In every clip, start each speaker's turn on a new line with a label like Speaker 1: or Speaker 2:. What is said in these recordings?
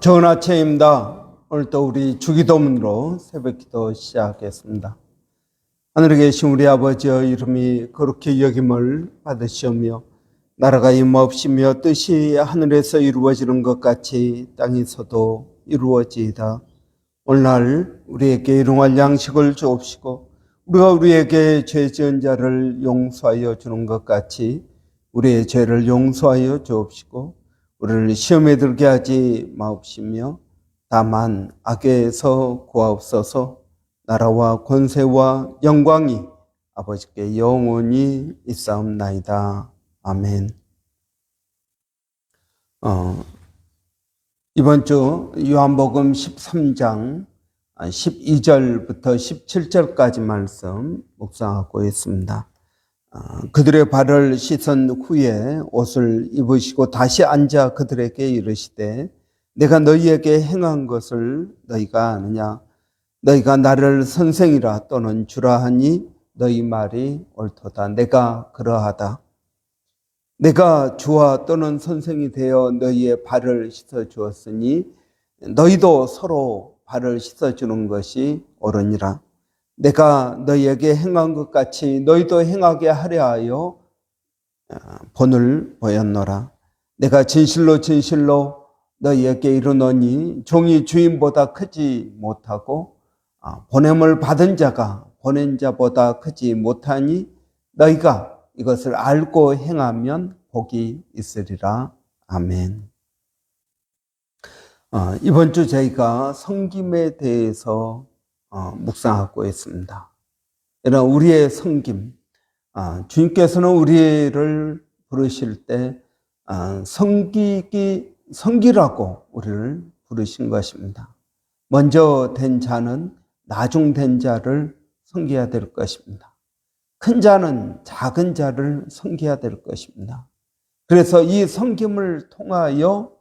Speaker 1: 좋은 아침입니다. 오늘 또 우리 주기도문으로 새벽기도 시작하겠습니다. 하늘에 계신 우리 아버지의 이름이 그렇게 여김을 받으시오며 나라가 임없이며 뜻이 하늘에서 이루어지는 것 같이 땅에서도 이루어지이다. 오늘날 우리에게 일용할 양식을 주옵시고 우리가 우리에게 죄 지은 자를 용서하여 주는 것 같이 우리의 죄를 용서하여 주옵시고 우리를 시험에 들게 하지 마옵시며 다만 악에서 구하옵소서 나라와 권세와 영광이 아버지께 영원히 있사옵나이다. 아멘. 어, 이번 주 요한복음 13장 12절부터 17절까지 말씀 묵상하고 있습니다. 어, 그들의 발을 씻은 후에 옷을 입으시고 다시 앉아 그들에게 이르시되 내가 너희에게 행한 것을 너희가 아느냐? 너희가 나를 선생이라 또는 주라 하니 너희 말이 옳도다. 내가 그러하다. 내가 주와 또는 선생이 되어 너희의 발을 씻어 주었으니 너희도 서로 발을 씻어 주는 것이 옳으니라 내가 너희에게 행한 것 같이 너희도 행하게 하려 하여 어, 본을 보였노라. 내가 진실로 진실로 너희에게 이르노니 종이 주인보다 크지 못하고 아, 보냄을 받은 자가 보낸 자보다 크지 못하니 너희가 이것을 알고 행하면 복이 있으리라. 아멘. 어, 이번 주 저희가 성김에 대해서 어, 묵상하고 있습니다. 이런 우리의 성김, 아, 주님께서는 우리를 부르실 때 아, 성기기 성기라고 우리를 부르신 것입니다. 먼저 된 자는 나중 된 자를 섬겨야 될 것입니다. 큰 자는 작은 자를 섬겨야 될 것입니다. 그래서 이 섬김을 통하여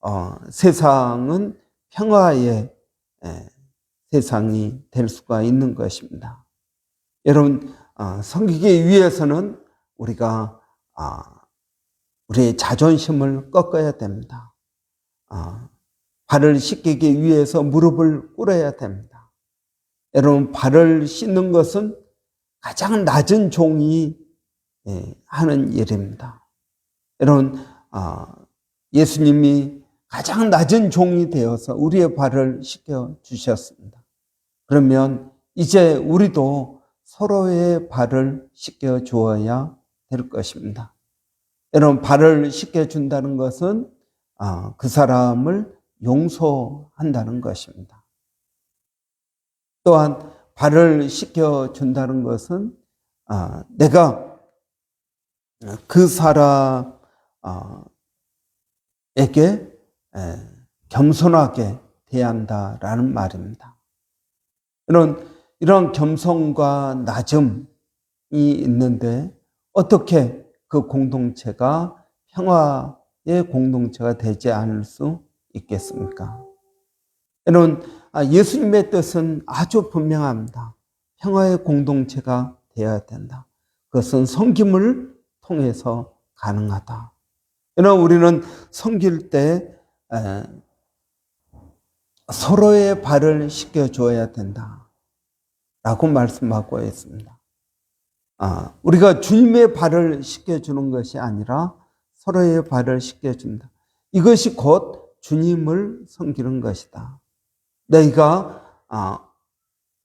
Speaker 1: 어, 세상은 평화의 에, 세상이 될 수가 있는 것입니다. 여러분, 어, 섬기기 위해서는 우리가 어, 우리의 자존심을 꺾어야 됩니다. 어, 발을 씻기기 위해서 무릎을 꿇어야 됩니다. 여러분, 발을 씻는 것은 가장 낮은 종이 예, 하는 일입니다. 여러분, 예수님이 가장 낮은 종이 되어서 우리의 발을 씻겨 주셨습니다. 그러면 이제 우리도 서로의 발을 씻겨 주어야 될 것입니다. 여러분, 발을 씻겨 준다는 것은 아, 그 사람을 용서한다는 것입니다. 또한 발을 씻겨 준다는 것은 아, 내가 그 사람에게 겸손하게 대한다라는 말입니다. 이런 이런 겸손과 낮음이 있는데 어떻게 그 공동체가 평화의 공동체가 되지 않을 수 있겠습니까? 여러분 예수님의 뜻은 아주 분명합니다. 평화의 공동체가 되어야 된다. 그것은 성김을 통해서 가능하다. 여러분 우리는 섬길 때 서로의 발을 씻겨 줘야 된다. 라고 말씀하고 있습니다. 아, 우리가 주님의 발을 씻겨 주는 것이 아니라 서로의 발을 씻겨 준다. 이것이 곧 주님을 섬기는 것이다. 너희가 아,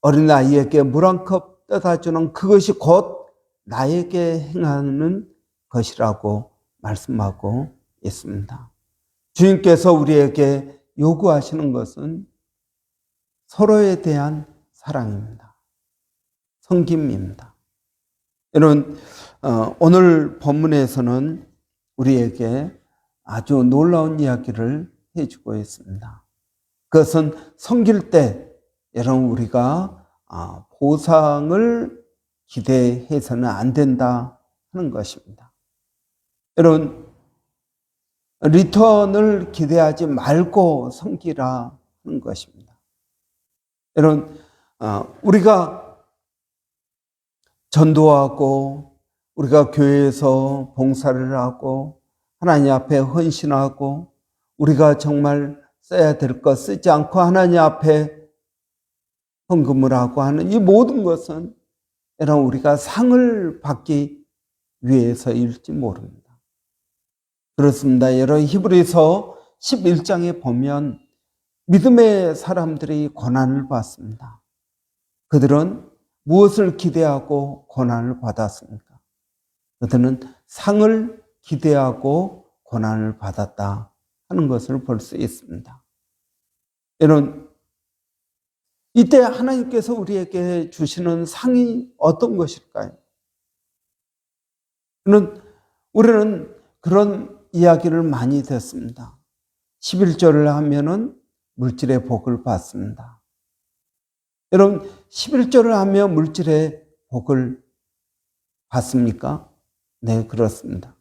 Speaker 1: 어린아이에게 물 한 컵 떠다 주는 그것이 곧 나에게 행하는 것이라고 말씀하고 있습니다. 주님께서 우리에게 요구하시는 것은 서로에 대한 사랑입니다. 성김입니다. 여러분, 어, 오늘 본문에서는 우리에게 아주 놀라운 이야기를 해주고 있습니다. 그것은 섬길 때 여러분 우리가 아, 보상을 기대해서는 안 된다 하는 것입니다. 여러분 리턴을 기대하지 말고 섬기라 하는 것입니다. 여러분, 어, 우리가 전도하고, 우리가 교회에서 봉사를 하고, 하나님 앞에 헌신하고, 우리가 정말 써야 될 것 쓰지 않고 하나님 앞에 헌금을 하고 하는 이 모든 것은 여러분 우리가 상을 받기 위해서일지 모릅니다. 그렇습니다. 여러분 히브리서 11장에 보면 믿음의 사람들이 고난을 받습니다. 그들은 무엇을 기대하고 고난을 받았습니까? 그들은 상을 기대하고 고난을 받았다 하는 것을 볼 수 있습니다. 여러분, 이때 하나님께서 우리에게 주시는 상이 어떤 것일까요? 우리는, 우리는 그런 이야기를 많이 듣습니다. 11절을 하면은 물질의 복을 받습니다. 여러분, 11절을 하며 물질의 복을 받습니까? 네, 그렇습니다.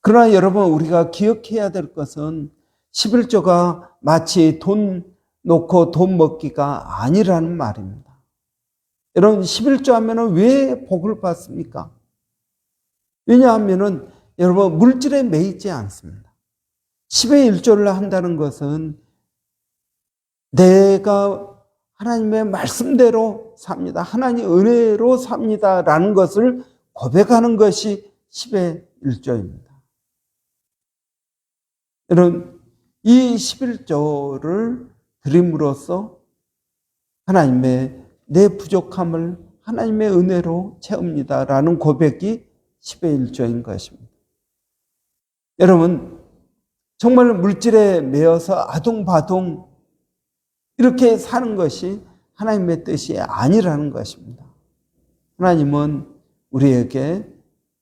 Speaker 1: 그러나 여러분, 우리가 기억해야 될 것은 11조가 마치 돈 놓고 돈 먹기가 아니라는 말입니다. 여러분, 11조 하면은 왜 복을 받습니까? 왜냐하면은 여러분, 물질에 매이지 않습니다. 10의 1조를 한다는 것은 내가 하나님의 말씀대로 삽니다. 하나님 은혜로 삽니다. 라는 것을 고백하는 것이 10의 1조입니다. 여러분, 이 11조를 드림으로써 하나님의 내 부족함을 하나님의 은혜로 채웁니다. 라는 고백이 10의 1조인 것입니다. 여러분, 정말 물질에 매여서 아둥바둥 이렇게 사는 것이 하나님의 뜻이 아니라는 것입니다. 하나님은 우리에게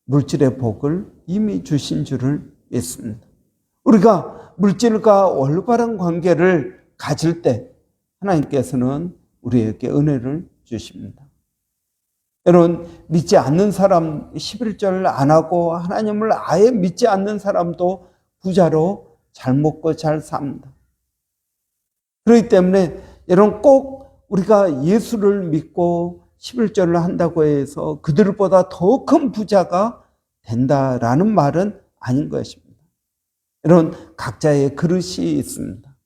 Speaker 1: 물질의 복을 이미 주신 줄을 믿습니다. 우리가 물질과 올바른 관계를 가질 때 하나님께서는 우리에게 은혜를 주십니다. 여러분, 믿지 않는 사람 11절을 안 하고 하나님을 아예 믿지 않는 사람도 부자로 잘 먹고 잘 삽니다. 그렇기 때문에 여러분 꼭 우리가 예수를 믿고 11절을 한다고 해서 그들보다 더 큰 부자가 된다라는 말은 아닌 것입니다. 여러분 각자의 그릇이 있습니다.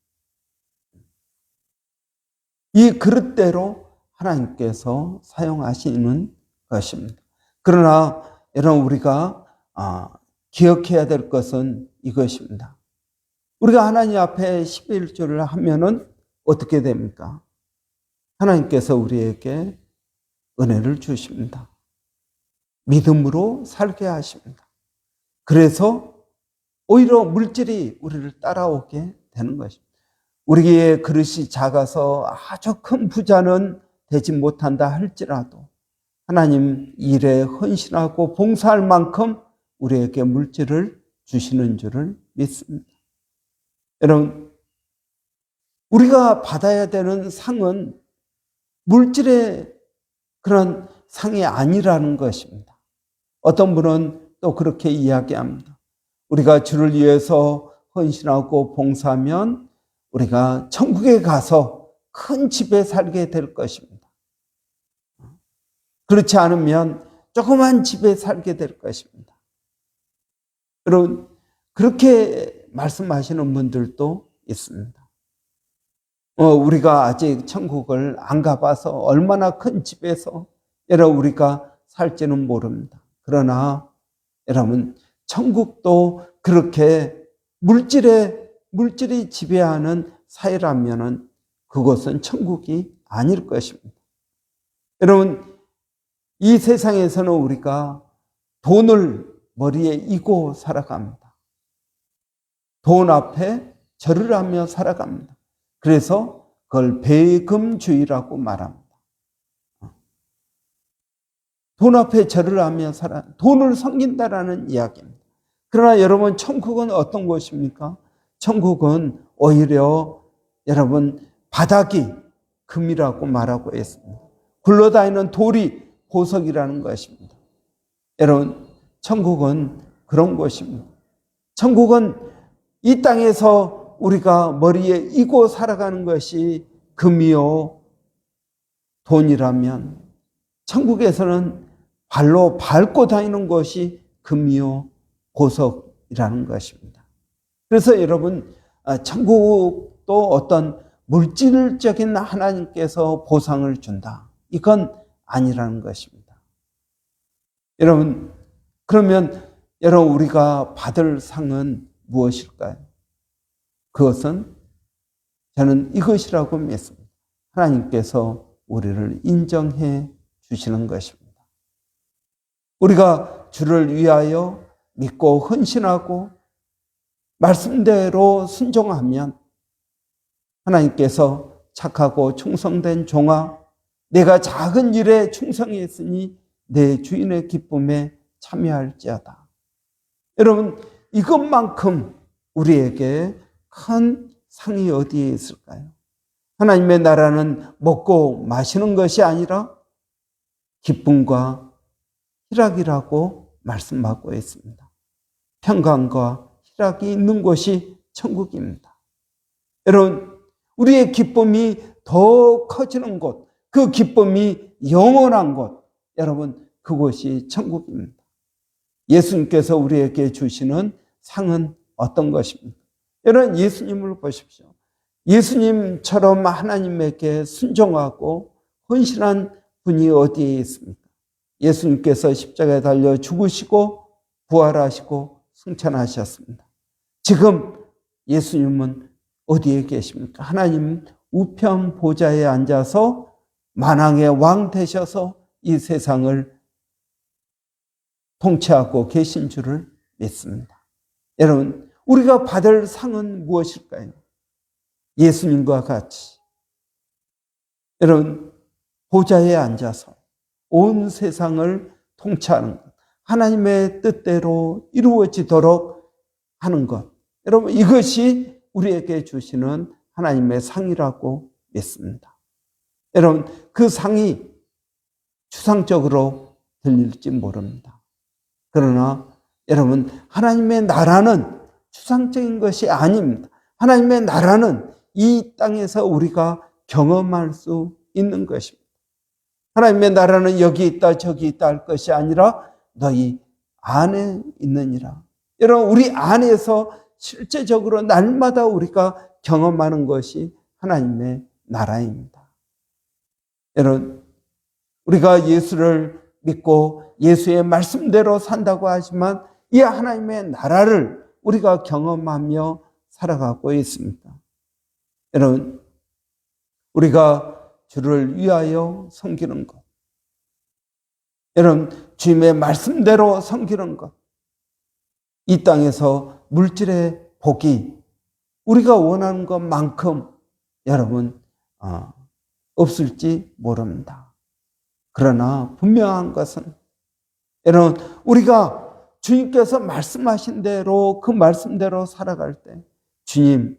Speaker 1: 이 그릇대로 하나님께서 사용하시는 것입니다. 그러나 여러분 우리가 아, 기억해야 될 것은 이것입니다. 우리가 하나님 앞에 11조를 하면은 어떻게 됩니까? 하나님께서 우리에게 은혜를 주십니다. 믿음으로 살게 하십니다. 그래서 오히려 물질이 우리를 따라오게 되는 것입니다. 우리의 그릇이 작아서 아주 큰 부자는 되지 못한다 할지라도 하나님 일에 헌신하고 봉사할 만큼 우리에게 물질을 주시는 줄을 믿습니다. 여러분, 우리가 받아야 되는 상은 물질의 그런 상이 아니라는 것입니다. 어떤 분은 또 그렇게 이야기합니다. 우리가 주를 위해서 헌신하고 봉사하면 우리가 천국에 가서 큰 집에 살게 될 것입니다. 그렇지 않으면 조그만 집에 살게 될 것입니다. 여러분, 그렇게 말씀하시는 분들도 있습니다. 어, 우리가 아직 천국을 안 가봐서 얼마나 큰 집에서 여러분 우리가 살지는 모릅니다. 그러나 여러분 천국도 그렇게 물질에 물질이 지배하는 사회라면은 그것은 천국이 아닐 것입니다. 여러분 이 세상에서는 우리가 돈을 머리에 이고 살아갑니다. 돈 앞에 절을 하며 살아갑니다. 그래서 그걸 배금주의라고 말합니다. 돈 앞에 절을 하며 살아, 돈을 섬긴다라는 이야기입니다. 그러나 여러분, 천국은 어떤 곳입니까? 천국은 오히려 여러분, 바닥이 금이라고 말하고 있습니다. 굴러다니는 돌이 보석이라는 것입니다. 여러분, 천국은 그런 곳입니다. 천국은 이 땅에서 우리가 머리에 이고 살아가는 것이 금이요, 돈이라면, 천국에서는 발로 밟고 다니는 것이 금이요, 보석이라는 것입니다. 그래서 여러분, 아, 천국도 어떤 물질적인 하나님께서 보상을 준다. 이건 아니라는 것입니다. 여러분, 그러면 여러분 우리가 받을 상은 무엇일까요? 그것은 저는 이것이라고 믿습니다. 하나님께서 우리를 인정해 주시는 것입니다. 우리가 주를 위하여 믿고 헌신하고 말씀대로 순종하면 하나님께서 착하고 충성된 종아 내가 작은 일에 충성했으니 내 주인의 기쁨에 참여할지어다. 여러분 이것만큼 우리에게 큰 상이 어디에 있을까요? 하나님의 나라는 먹고 마시는 것이 아니라 기쁨과 희락이라고 말씀하고 있습니다. 평강과 희락이 있는 곳이 천국입니다. 여러분, 우리의 기쁨이 더 커지는 곳, 그 기쁨이 영원한 곳, 여러분, 그곳이 천국입니다. 예수님께서 우리에게 주시는 상은 어떤 것입니까? 여러분, 예수님을 보십시오. 예수님처럼 하나님에게 순종하고 헌신한 분이 어디에 있습니까? 예수님께서 십자가에 달려 죽으시고 부활하시고 승천하셨습니다. 지금 예수님은 어디에 계십니까? 하나님 우편 보좌에 앉아서 만왕의 왕 되셔서 이 세상을 통치하고 계신 줄을 믿습니다. 여러분, 우리가 받을 상은 무엇일까요? 예수님과 같이 여러분 보좌에 앉아서 온 세상을 통치하는 것, 하나님의 뜻대로 이루어지도록 하는 것. 여러분 이것이 우리에게 주시는 하나님의 상이라고 믿습니다. 여러분 그 상이 추상적으로 들릴지 모릅니다. 그러나 여러분 하나님의 나라는 추상적인 것이 아닙니다. 하나님의 나라는 이 땅에서 우리가 경험할 수 있는 것입니다. 하나님의 나라는 여기 있다 저기 있다 할 것이 아니라 너희 안에 있느니라. 여러분 우리 안에서 실제적으로 날마다 우리가 경험하는 것이 하나님의 나라입니다. 여러분 우리가 예수를 믿고 예수의 말씀대로 산다고 하지만 이 하나님의 나라를 우리가 경험하며 살아가고 있습니다. 여러분, 우리가 주를 위하여 섬기는 것. 여러분, 주님의 말씀대로 섬기는 것. 이 땅에서 물질의 복이 우리가 원하는 것만큼 여러분, 어, 없을지 모릅니다. 그러나 분명한 것은 여러분, 우리가 주님께서 말씀하신 대로 그 말씀대로 살아갈 때 주님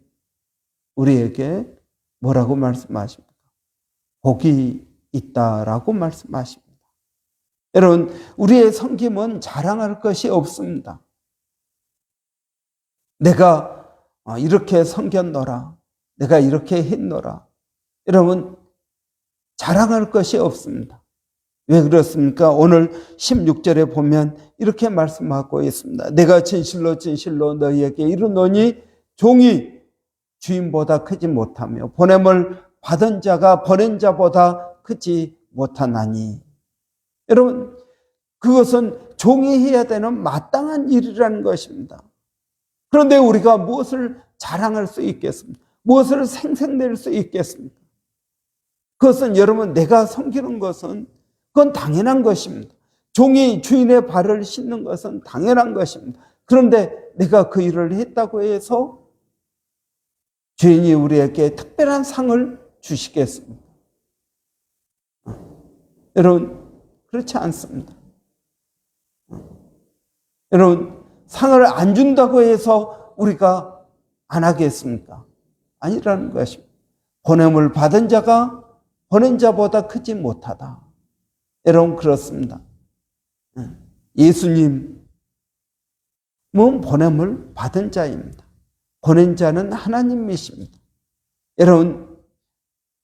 Speaker 1: 우리에게 뭐라고 말씀하십니까? 복이 있다라고 말씀하십니다. 여러분, 우리의 섬김은 자랑할 것이 없습니다. 내가 이렇게 섬겼노라. 내가 이렇게 했노라. 여러분, 자랑할 것이 없습니다. 왜 그렇습니까? 오늘 16절에 보면 이렇게 말씀하고 있습니다. 내가 진실로 진실로 너희에게 이르노니 종이 주인보다 크지 못하며 보냄을 받은 자가 보낸 자보다 크지 못하나니. 여러분, 그것은 종이 해야 되는 마땅한 일이라는 것입니다. 그런데 우리가 무엇을 자랑할 수 있겠습니까? 무엇을 생생낼 수 있겠습니까? 그것은 여러분, 내가 섬기는 것은 그건 당연한 것입니다. 종이 주인의 발을 씻는 것은 당연한 것입니다. 그런데 내가 그 일을 했다고 해서 주인이 우리에게 특별한 상을 주시겠습니다. 여러분, 그렇지 않습니다. 여러분, 상을 안 준다고 해서 우리가 안 하겠습니까? 아니라는 것입니다. 보냄을 받은 자가 보낸 자보다 크지 못하다. 여러분, 그렇습니다. 예수님은 보냄을 받은 자입니다. 보낸 자는 하나님이십니다. 여러분,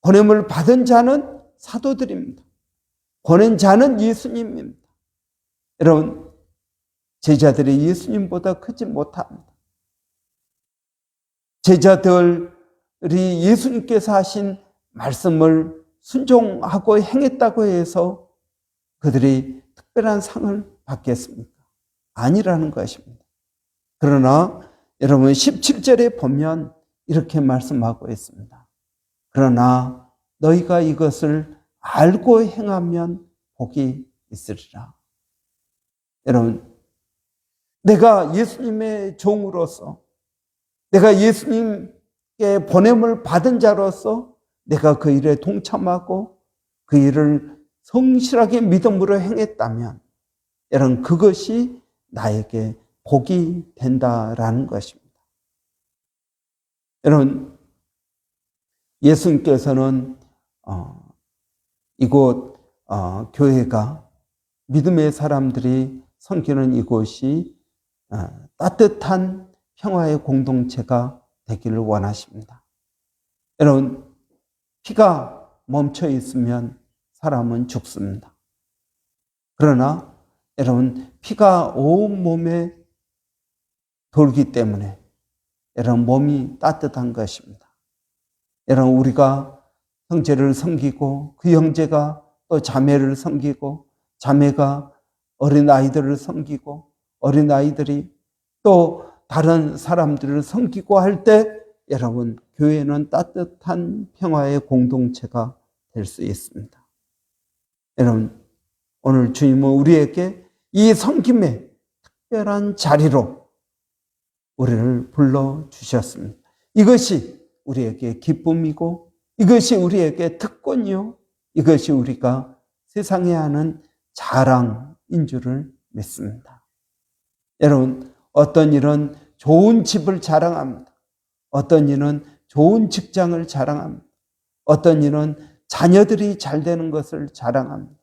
Speaker 1: 보냄을 받은 자는 사도들입니다. 보낸 자는 예수님입니다. 여러분, 제자들이 예수님보다 크지 못합니다. 제자들이 예수님께서 하신 말씀을 순종하고 행했다고 해서 그들이 특별한 상을 받겠습니까? 아니라는 것입니다. 그러나 여러분 17절에 보면 이렇게 말씀하고 있습니다. 그러나 너희가 이것을 알고 행하면 복이 있으리라. 여러분, 내가 예수님의 종으로서, 내가 예수님께 보냄을 받은 자로서 내가 그 일에 동참하고 그 일을 성실하게 믿음으로 행했다면, 여러분, 그것이 나에게 복이 된다라는 것입니다. 여러분, 예수님께서는 어, 이곳 어, 교회가 믿음의 사람들이 섬기는 이곳이 어, 따뜻한 평화의 공동체가 되기를 원하십니다. 여러분, 피가 멈춰 있으면 사람은 죽습니다. 그러나 여러분, 피가 온 몸에 돌기 때문에 여러분 몸이 따뜻한 것입니다. 여러분 우리가 형제를 섬기고 그 형제가 또 자매를 섬기고 자매가 어린 아이들을 섬기고 어린 아이들이 또 다른 사람들을 섬기고 할 때 여러분 교회는 따뜻한 평화의 공동체가 될 수 있습니다. 여러분 오늘 주님은 우리에게 이 섬김의 특별한 자리로 우리를 불러 주셨습니다. 이것이 우리에게 기쁨이고 이것이 우리에게 특권이요. 이것이 우리가 세상에 하는 자랑인 줄을 믿습니다. 여러분, 어떤 일은 좋은 집을 자랑합니다. 어떤 일은 좋은 직장을 자랑합니다. 어떤 일은 자녀들이 잘 되는 것을 자랑합니다.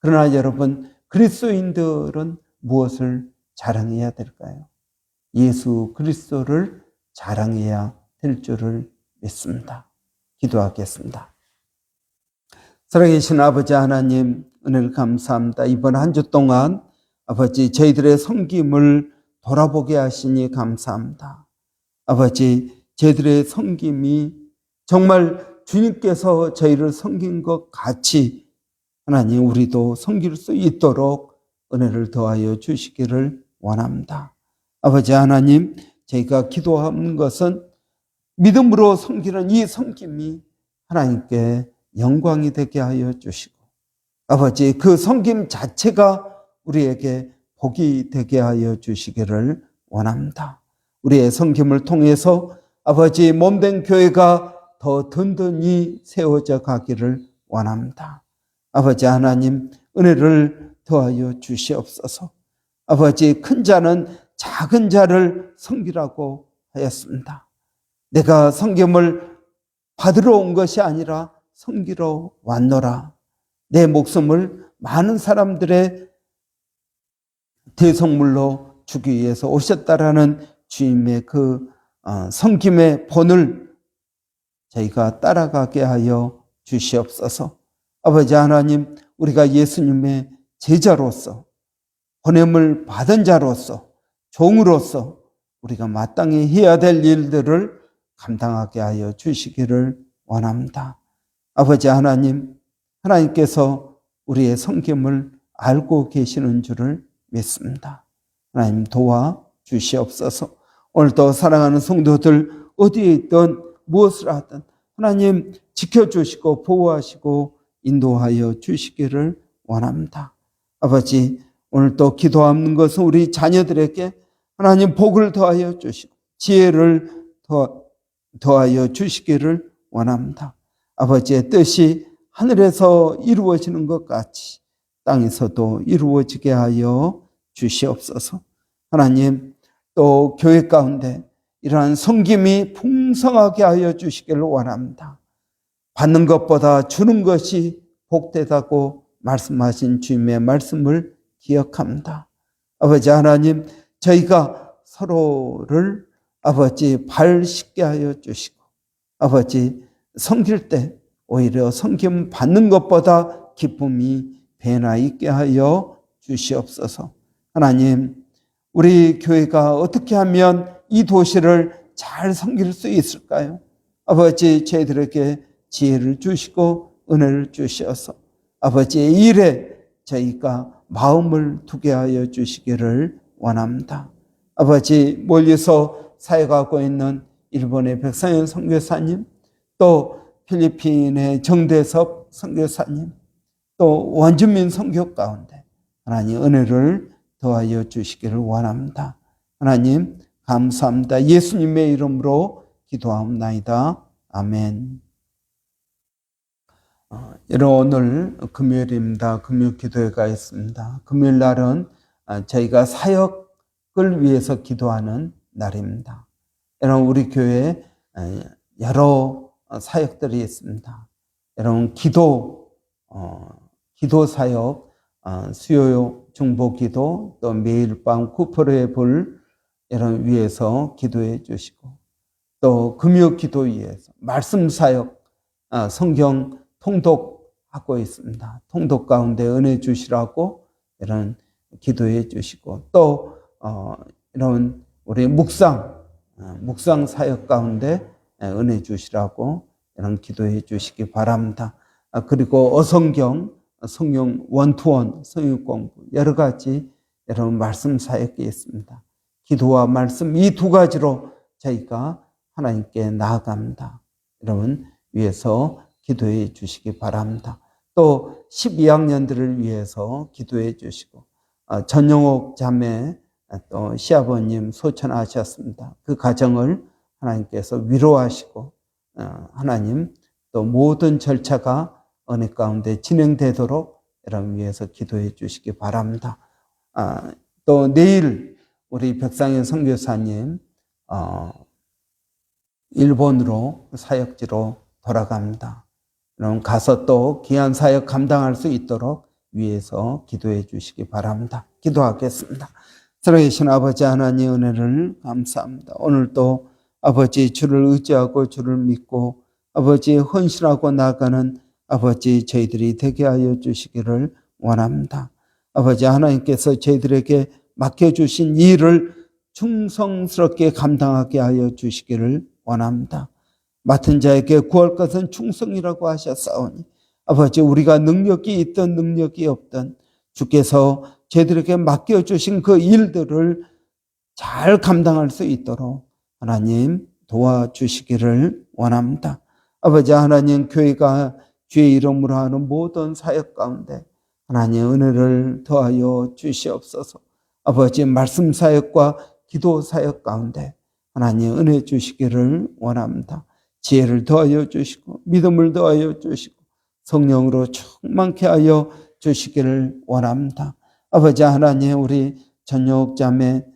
Speaker 1: 그러나 여러분, 그리스도인들은 무엇을 자랑해야 될까요? 예수 그리스도를 자랑해야 될 줄을 믿습니다. 기도하겠습니다. 살아계신 아버지 하나님 은혜를 감사합니다. 이번 한 주 동안 아버지 저희들의 섬김을 돌아보게 하시니 감사합니다. 아버지 저희들의 섬김이 정말 주님께서 저희를 섬긴 것 같이 하나님 우리도 섬길 수 있도록 은혜를 더하여 주시기를 원합니다. 아버지 하나님, 저희가 기도하는 것은 믿음으로 섬기는 이 섬김이 하나님께 영광이 되게 하여 주시고, 아버지 그 섬김 자체가 우리에게 복이 되게 하여 주시기를 원합니다. 우리의 섬김을 통해서 아버지 몸된 교회가 더 든든히 세워져 가기를 원합니다. 아버지 하나님, 은혜를 더하여 주시옵소서. 아버지 큰 자는 작은 자를 섬기라고 하였습니다. 내가 성김을 받으러 온 것이 아니라 섬기러 왔노라. 내 목숨을 많은 사람들의 대성물로 주기 위해서 오셨다라는 주님의 그 어, 섬김의 본을 저희가 따라가게 하여 주시옵소서. 아버지 하나님, 우리가 예수님의 제자로서 보냄을 받은 자로서 종으로서 우리가 마땅히 해야 될 일들을 감당하게 하여 주시기를 원합니다. 아버지 하나님, 하나님께서 우리의 성김을 알고 계시는 줄을 믿습니다. 하나님 도와 주시옵소서. 오늘도 사랑하는 성도들 어디에 있든 무엇을 하든 하나님 지켜주시고 보호하시고 인도하여 주시기를 원합니다. 아버지, 오늘 또 기도하는 것은 우리 자녀들에게 하나님 복을 더하여 주시고 지혜를 더, 더하여 주시기를 원합니다. 아버지의 뜻이 하늘에서 이루어지는 것 같이 땅에서도 이루어지게 하여 주시옵소서. 하나님 또 교회 가운데 이러한 성김이 풍성하게 하여 주시기를 원합니다. 받는 것보다 주는 것이 복되다고 말씀하신 주님의 말씀을 기억합니다. 아버지 하나님, 저희가 서로를 아버지 발 씻게 하여 주시고, 아버지 섬길 때 오히려 섬김 받는 것보다 기쁨이 배나 있게 하여 주시옵소서. 하나님, 우리 교회가 어떻게 하면 이 도시를 잘 섬길 수 있을까요? 아버지 저희들에게 지혜를 주시고 은혜를 주셔서 아버지의 일에 저희가 마음을 두게 하여 주시기를 원합니다. 아버지 멀리서 사역하고 있는 일본의 백상현 선교사님, 또 필리핀의 정대섭 선교사님, 또 원주민 선교 가운데 하나님 은혜를 더하여 주시기를 원합니다. 하나님 감사합니다. 예수님의 이름으로 기도하옵나이다. 아멘. 어, 여러분 오늘 금요일입니다. 금요 기도회가 있습니다. 금요일 날은 아, 저희가 사역을 위해서 기도하는 날입니다. 여러분 우리 교회에 에, 여러 사역들이 있습니다. 여러분 기도 어, 기도 사역 어, 수요 중보 기도 또 매일 밤 쿠퍼의 불 여러분 위해서 기도해 주시고 또 금요 기도 위해서 말씀 사역 어, 성경 통독하고 있습니다. 통독 가운데 은혜 주시라고 이런 기도해 주시고 또 어, 이런 우리 묵상 어, 묵상 사역 가운데 은혜 주시라고 이런 기도해 주시기 바랍니다. 아, 그리고 어성경 성경 원투원 성경 공부 여러 가지 여러분 말씀 사역이 있습니다. 기도와 말씀 이 두 가지로 저희가 하나님께 나아갑니다. 여러분 위해서 기도해 주시기 바랍니다. 또 12학년들을 위해서 기도해 주시고 아, 전영옥 자매 또 시아버님 소천하셨습니다. 그 가정을 하나님께서 위로하시고 어, 하나님 또 모든 절차가 은혜 가운데 진행되도록 여러분 위해서 기도해 주시기 바랍니다. 아, 또 내일 우리 백상현 선교사님 어, 일본으로 사역지로 돌아갑니다. 여러분 가서 또 귀한 사역 감당할 수 있도록 위해서 기도해 주시기 바랍니다. 기도하겠습니다. 살아계신 아버지 하나님 은혜를 감사합니다. 오늘도 아버지 주를 의지하고 주를 믿고 아버지 헌신하고 나가는 아버지 저희들이 되게 하여 주시기를 원합니다. 아버지 하나님께서 저희들에게 맡겨주신 일을 충성스럽게 감당하게 하여 주시기를 원합니다. 맡은 자에게 구할 것은 충성이라고 하셨사오니 아버지 우리가 능력이 있던 능력이 없던 주께서 저희들에게 맡겨주신 그 일들을 잘 감당할 수 있도록 하나님 도와주시기를 원합니다. 아버지 하나님 교회가 주의 이름으로 하는 모든 사역 가운데 하나님 은혜를 더하여 주시옵소서. 아버지 말씀 사역과 기도 사역 가운데 하나님 은혜 주시기를 원합니다. 지혜를 더하여 주시고 믿음을 더하여 주시고 성령으로 충만케 하여 주시기를 원합니다. 아버지 하나님 우리 전역 자매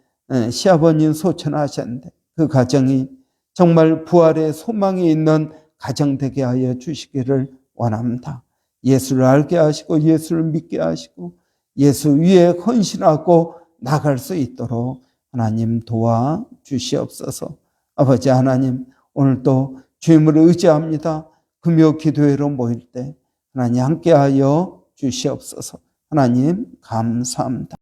Speaker 1: 시아버님 소천하셨는데 그 가정이 정말 부활의 소망이 있는 가정 되게 하여 주시기를 원합니다. 예수를 알게 하시고 예수를 믿게 하시고 예수 위에 헌신하고 나갈 수 있도록 하나님 도와 주시옵소서. 아버지 하나님 오늘도 주님을 의지합니다. 금요 기도회로 모일 때 하나님 함께하여 주시옵소서. 하나님 감사합니다.